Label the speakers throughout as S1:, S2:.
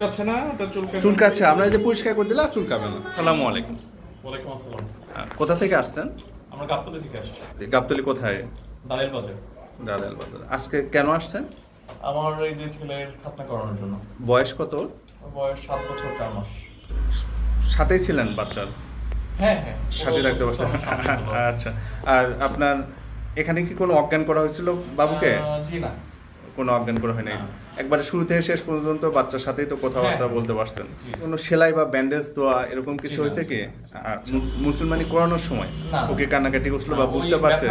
S1: চুলকাচ্ছে না এটা চুলকাচ্ছে
S2: চুলকাচ্ছে আমরা যে পরিষ্কার করে দিলে আর চুলকাবে না। সালামু আলাইকুম।
S1: ওয়ালাইকুম আসসালাম।
S2: কোথা থেকে আসছেন?
S1: আমরা গাবতলি থেকে আসছি।
S2: গাবতলি কোথায়?
S1: বাজার।
S2: বাজার। আজকে কেন আসছেন?
S1: আমার এই যে ছেলের খাতনা করানোর জন্য।
S2: বয়স কত
S1: বয়স সাত বছর চার মাস।
S2: সাথেই ছিলেন বাচ্চার?
S1: হ্যাঁ হ্যাঁ।
S2: সাথে
S1: অসুস্থ,
S2: পারছেন। আচ্ছা। আর আপনার এখানে কি কোনো অজ্ঞান করা হয়েছিল বাবুকে?
S1: জি না।
S2: কোনো অজ্ঞান করা হয় নাই। একবারে শুরু থেকে শেষ পর্যন্ত বাচ্চার সাথেই তো কথাবার্তা
S1: হ্যাঁ।
S2: বলতে পারছেন। কোনো সেলাই বা ব্যান্ডেজ দেওয়া এরকম কিছু হয়েছে কি? মুসলমানি করানোর সময়? ওকে কান্নাকাটি করছিল বা বুঝতে পারছে?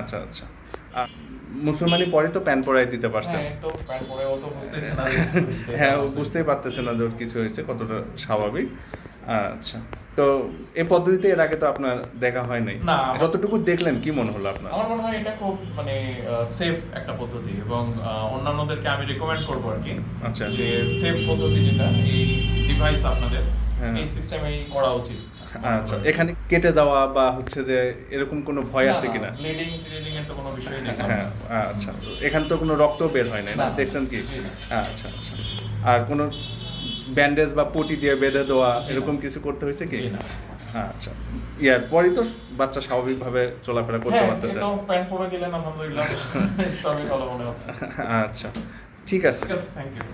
S2: আচ্ছা আচ্ছা। মুসলমানি পরে তো প্যান পরাই দিতে পারছেন
S1: হ্যাঁ।
S2: হ্যাঁ ও বুঝতেই পারতেছে না যে ওর কিছু হয়েছে কতটা স্বাভাবিক। আচ্ছা। তো এই পদ্ধতিতে এর আগে তো আপনার দেখা হয় নাই।
S1: না,
S2: যতটুকু দেখলেন কি মনে হলো আপনার?
S1: আমার মনে হয় এটা খুব মানে সেফ একটা পদ্ধতি এবং অন্যান্যদেরকে আমি রেকমেন্ড করব আর কি।
S2: আচ্ছা।
S1: যে সেফ পদ্ধতি যেটা এই ডিভাইস আপনাদের
S2: হ্যাঁ।
S1: এই সিস্টেমেই করা উচিত।
S2: আচ্ছা এখানে কেটে যাওয়া বা হচ্ছে যে এরকম কোনো ভয় আছে কিনা?
S1: ব্লিডিং ট্রিডিং এর তো কোনো বিষয় নেই।
S2: হ্যাঁ আচ্ছা। এখান তো কোনো রক্ত বের হয় না। দেখছেন কি? আচ্ছা আচ্ছা। আর কোনো ব্যান্ডেজ বা পটি দিয়ে বেঁধে দেওয়া এরকম কিছু করতে হয়েছে কি?
S1: হ্যাঁ না।
S2: আচ্ছা। ইয়ার পরই তো বাচ্চা স্বাভাবিকভাবে চলাফেরা করতে
S1: হ্যাঁ
S2: পারতেছে।
S1: প্যান্ট পরে দিলেন আলহামদুলিল্লাহ। সবই ভালো মনে হচ্ছে।
S2: আচ্ছা ঠিক আছে।
S1: ঠিক আছে থ্যাংক ইউ